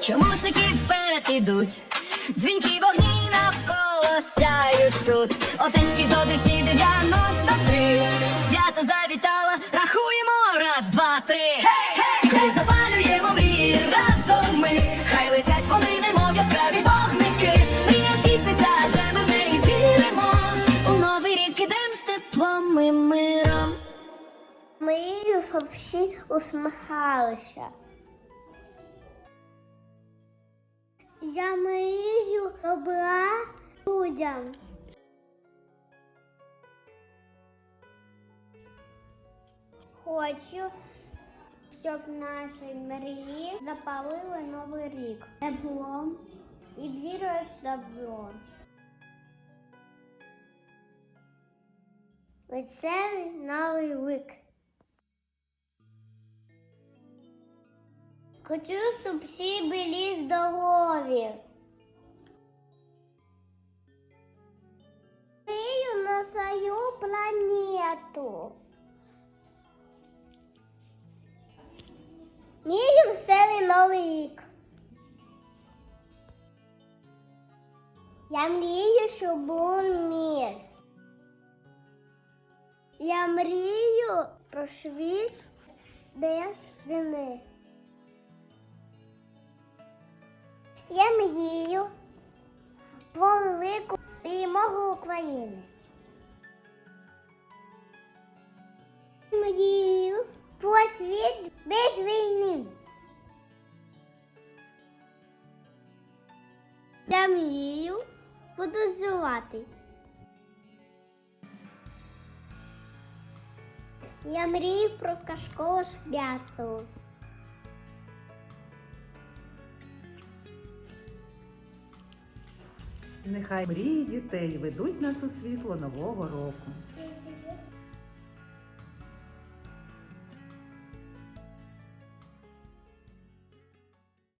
вперед ідуть. Дзвінки вогні навколо сяють тут. Отецький з до 293. Свято завітало, рахуємо раз, два, три. Ми запалюємо мрії разом ми. Хай летять вони, немов яскраві вогники. Мрія здійсниться, адже ми в неї віримо. У новий рік ідем з теплом і миром. Щоб всі усміхалися. Я мрію добра людям. Хочу, щоб наші мрії запалили новий рік теплом і вірою в добро. Веселий новий рік. Хочу, щоб всі були здорові. Свою планету. Мрію веселий новий рік. Я мрію, щоб був мир. Я мрію про світ без вини. Я мрію про велику перемогу України. Світ без війни. Я мрію подозувати. Я мрію про казкове свято. Нехай мрії дітей ведуть нас у світло нового року.